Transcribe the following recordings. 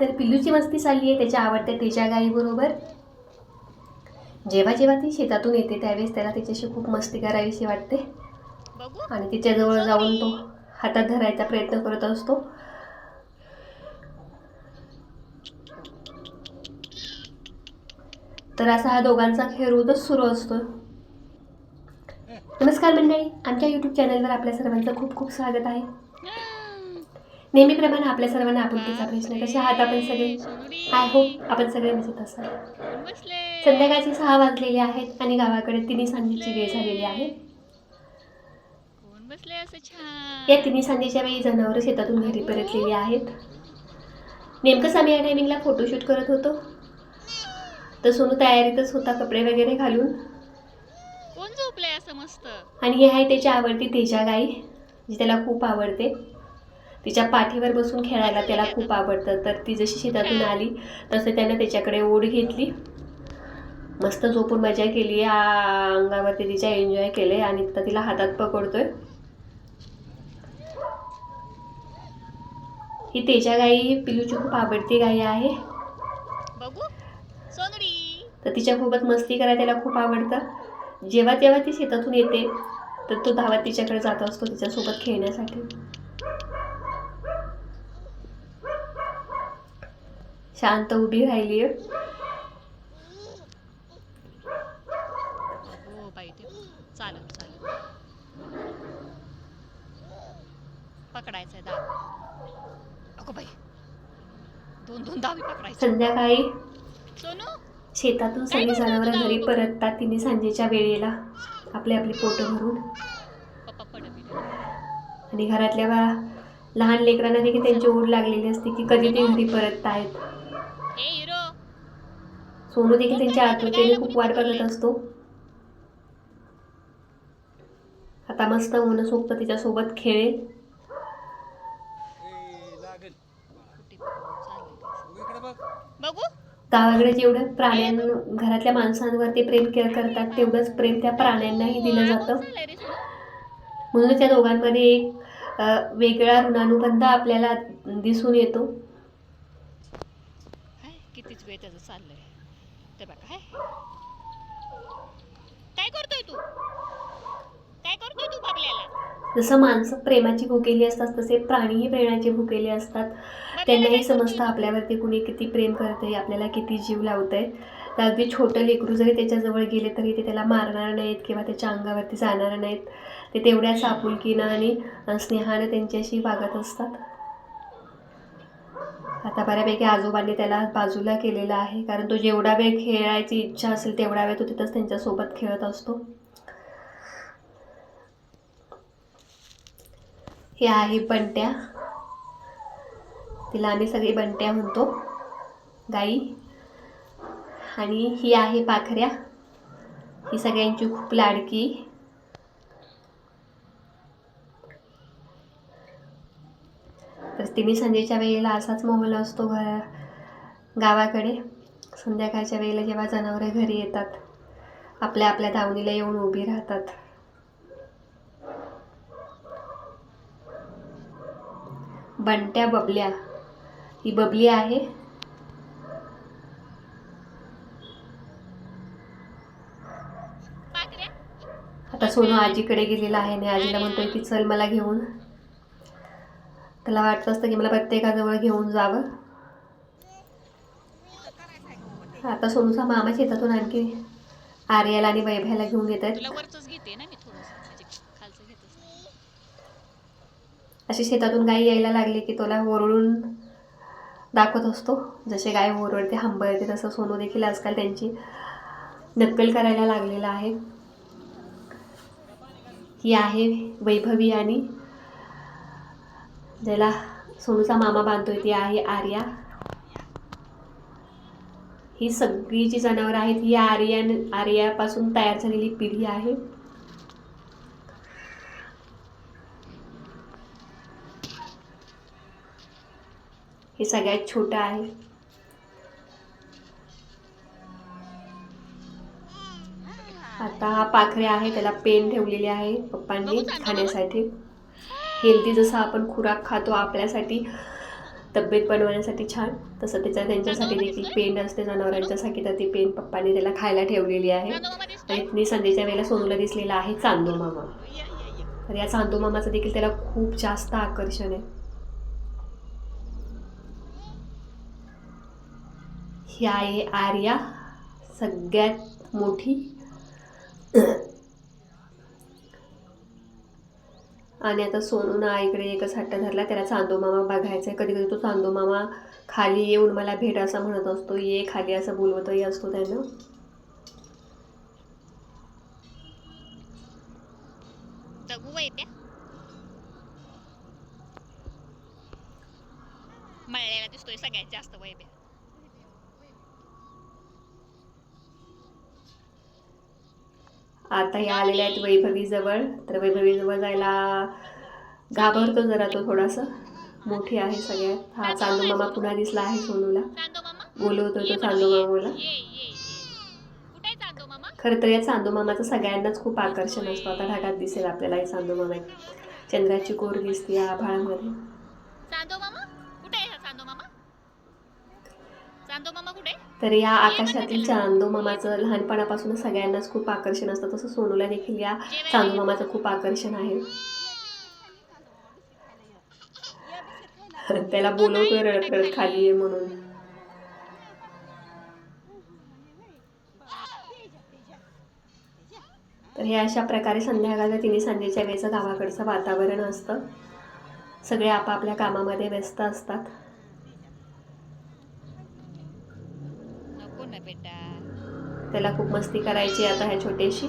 तर पिल्लूची मस्ती चालली आहे त्याच्या आवडत्या तेजा गाईबरोबर जेव्हा जेव्हा ती शेतातून येते त्यावेळेस त्याला तिच्याशी खूप मस्ती करावीशी वाटते. आणि तिच्याजवळ जाऊन तो हातात धरायचा प्रयत्न करत असतो. तर असा हा दोघांचा खेळ रोजच सुरू असतो. नमस्कार मंडळी आमच्या यूट्यूब चॅनलवर आपल्या सर्वांचं खूप खूप स्वागत आहे. नेहमीप्रमाणे आपल्या सर्वांना आपुलकीचा प्रश्न कसे आहात आपण सगळे? आय होप आपण सगळे मजेत असाल. संध्याकाळचे सहा वाजलेले आहेत आणि गावाकडे तिन्ही सांजेची वेळ झालेली आहे. या तिन्ही संध्येच्या वेळी जनावरं शेतातून घरी परतलेली आहेत. नेमकंच आम्ही या टायमिंगला फोटोशूट करत होतो. तर सोनू तयारीतच होता कपडे वगैरे घालून. कोण झोपलंय असं मस्त? आणि ही आहे त्याची आवडती तेजा गाई जी त्याला खूप आवडते. तिच्या पाठीवर बसून खेळायला त्याला खूप आवडतं. तर ती जशी शेतातून आली तसं त्यानं त्याच्याकडे ओढ घेतली. मस्त झोपून मजा केली. अंगावरती तिच्या एन्जॉय केले आणि आता तिला हातात पकडतोय. ही तेजा गाई पिलूची खूप आवडती गाई आहे. तर तिच्यासोबत मस्ती करायला त्याला खूप आवडतं. जेव्हा जेव्हा ती शेतातून येते तर तो धावत तिच्याकडे जात असतो तिच्यासोबत खेळण्यासाठी. शांत उभी राहिली हो बाई ते चालेल चालेल. पकडायचंय दाव अगो बाई दोन दोन दावी पकडायचे. संध्याकाळी सोनू शेतातून सगळी जनावरं घरी परततात तिने सांजेच्या वेळेला आपली आपली पोटं भरून. पप्पा पडत आणि घरातल्या बा- लहान लेकरांना देखील त्यांची ओढ लागलेली असते की कधी ते घरी परतत आहेत सोनू देखील त्यांच्या आतुरतेने खूप वाट बघत असतो. आता मस्त मनसोक्त तिच्यासोबत खेळेल. गावाकडे जेवढं प्राण्यां घरातल्या माणसांवरती प्रेम करतात तेवढंच प्रेम त्या प्राण्यांनाही दिलं जातं. म्हणून त्या दोघांमध्ये एक वेगळा ऋणानुबंध आपल्याला दिसून येतो. वेळ त्याचं चाललंय. ते बघा काय करतोय तू? काय करतोय तू बाबल्याला? जसं माणसं प्रेमाची भुकेली असतात तसे प्राणीही प्रेमाचे भुकेले असतात. त्यांनाही समजतं आपल्यावरती कुणी किती प्रेम करते आपल्याला किती जीव लावतंय. तर अगदी छोटं लेकरू जरी त्याच्याजवळ गेले तरी ते त्याला मारणार नाहीत किंवा त्याच्या अंगावरती जाणार नाहीत. ते तेवढ्याच आपुलकीनं आणि स्नेहानं त्यांच्याशी वागत असतात. आता बऱ्यापैकी आजोबांनी त्याला बाजूला केलेला आहे. कारण तो जेवढा वेळ खेळायची इच्छा असेल तेवढा वेळ तो तिथंच त्यांच्यासोबत खेळत असतो. हे आहे बंट्या. तिला आम्ही सगळी बंट्या म्हणतो. गाई. आणि ही आहे पाखऱ्या. ही सगळ्यांची खूप लाडकी. तिन्ही संजेच्या वेळेला असाच मोहल असतो घर गावाकडे. संध्याकाळच्या वेळेला जेव्हा जनावरं घरी येतात आपल्या आपल्या दावणीला येऊन उभी राहतात. बंट्या बबल्या. ही बबली आहे. आता सोनू आजीकडे गेलेला आहे. आणि आजीला म्हणतोय की चल मला घेऊन. त्याला वाटत असतं की मला प्रत्येकाजवळ घेऊन जावं. आता सोनूचा मामा शेतातून आणखी आर्याला आणि वैभ्याला घेऊन येत म्हणजे अशी शेतातून गाय यायला लागली की तुला ओरडून दाखवत असतो. जसे गाय ओरडते हंबळते तसं सोनू देखील आजकाल त्यांची नक्कल करायला लागलेला आहे. ही आहे वैभवी आणि ज्याला सोनूचा मामा बांधतोय ती आहे आर्या. ही सगळी जी जनावरं आहेत ही आर्या आर्यापासून तयार झालेली पिढी आहे. हे सगळ्यात छोटं आहे. आता हा पाखरे आहे त्याला पेन ठेवलेली आहे पप्पांनी खाण्यासाठी. हेल्दी जसं आपण खुराक खातो आपल्यासाठी तब्येत बनवण्यासाठी छान तसं त्याच्या त्यांच्यासाठी देखील पेंड असते जनावरांच्यासाठी तर ती पेंड पप्पाने त्याला खायला ठेवलेली आहे. आणि मी संध्येच्या वेळेला सोनूला दिसलेला आहे चांदो मामा. तर या चांदो मामाचं देखील त्याला खूप जास्त आकर्षण आहे. ही आहे आर्या सगळ्यात मोठी आणि आता सोनून ना इकडे एकच हट्ट धरला त्याला चांदो मामा बघायचा आहे कधी कधी तो चांदो मामा खाली येऊन मला भेट असं म्हणत असतो ये खाली असं बोलवतही असतो त्यानं. दिसतोय सगळ्यात जास्त वैप्या आता हे आलेले आहेत वैभवी जवळ तर वैभवी जवळ जायला घाबरतो जरा तो थोडासा. मोठी आहे सगळ्यात. हा चांदू मामा पुन्हा दिसला आहे सोनूला. बोलवतो ये तो चांदू ये. मामाला. ये ये ये. खरं तर या चांदू मामाचं सगळ्यांनाच खूप आकर्षण असतं. आता ढगात दिसेल आपल्याला हे चांदू मामा. चंद्राची कोर दिसते या आभाळामध्ये. तर या आकाशातील चांदू मामाचं लहानपणापासून सगळ्यांनाच खूप आकर्षण असतं. तसं सोनूला देखील या चांदू मामाचं खूप आकर्षण आहे. त्याला बोलवतोय रडत रडत खाली आहे म्हणून. तर हे अशा प्रकारे संध्याकाळच्या तिन्ही सांजेच्या वेळेचं गावाकडचं वातावरण असतं. सगळे आपापल्या कामामध्ये व्यस्त असतात. त्याला खूप मस्ती करायची आता ह्या छोटीशी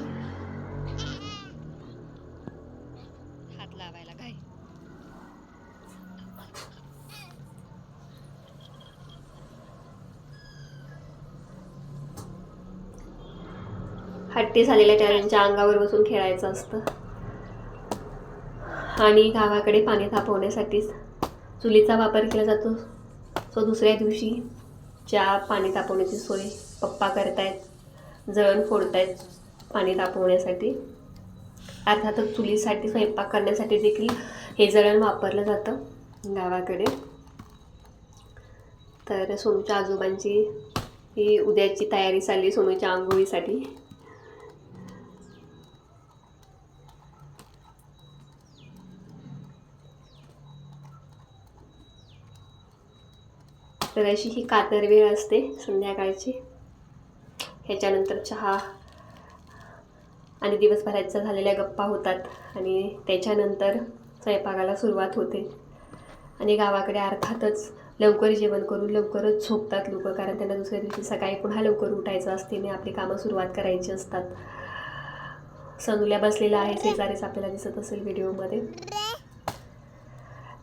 हात लावायला काय हट्टी झालेल्या त्यांच्या अंगावर बसून खेळायचं असतं. आणि गावाकडे पाणी तापवण्यासाठीच चुलीचा वापर केला जातो. सो दुसऱ्या दिवशी चहा पाणी तापवण्याची सोय पप्पा करतायत जळण फोडतायत पाणी तापवण्यासाठी. अर्थातच चुलीसाठी स्वयंपाक करण्यासाठी देखील हे जळण वापरलं जातं गावाकडे. तर सोनूच्या आजोबांची ही उद्याची तयारी चालली सोनूच्या आंघोळीसाठी. तर अशी ही कातर वेळ असते संध्याकाळची. ह्याच्यानंतर चहा आणि दिवसभराच्या झालेल्या गप्पा होतात आणि त्याच्यानंतर स्वयंपाकाला सुरुवात होते. आणि गावाकडे अर्थातच लवकर जेवण करून लवकरच झोपतात लोक कारण त्यांना दुसऱ्या दिवशी सकाळी पुन्हा लवकर उठायचं असते आणि आपली कामं सुरुवात करायची असतात. सनुल्या बसलेला आहे शेजारीच आपल्याला दिसत असेल व्हिडिओमध्ये.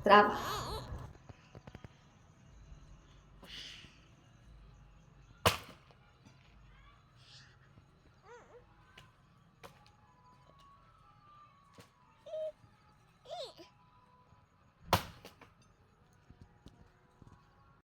तर आप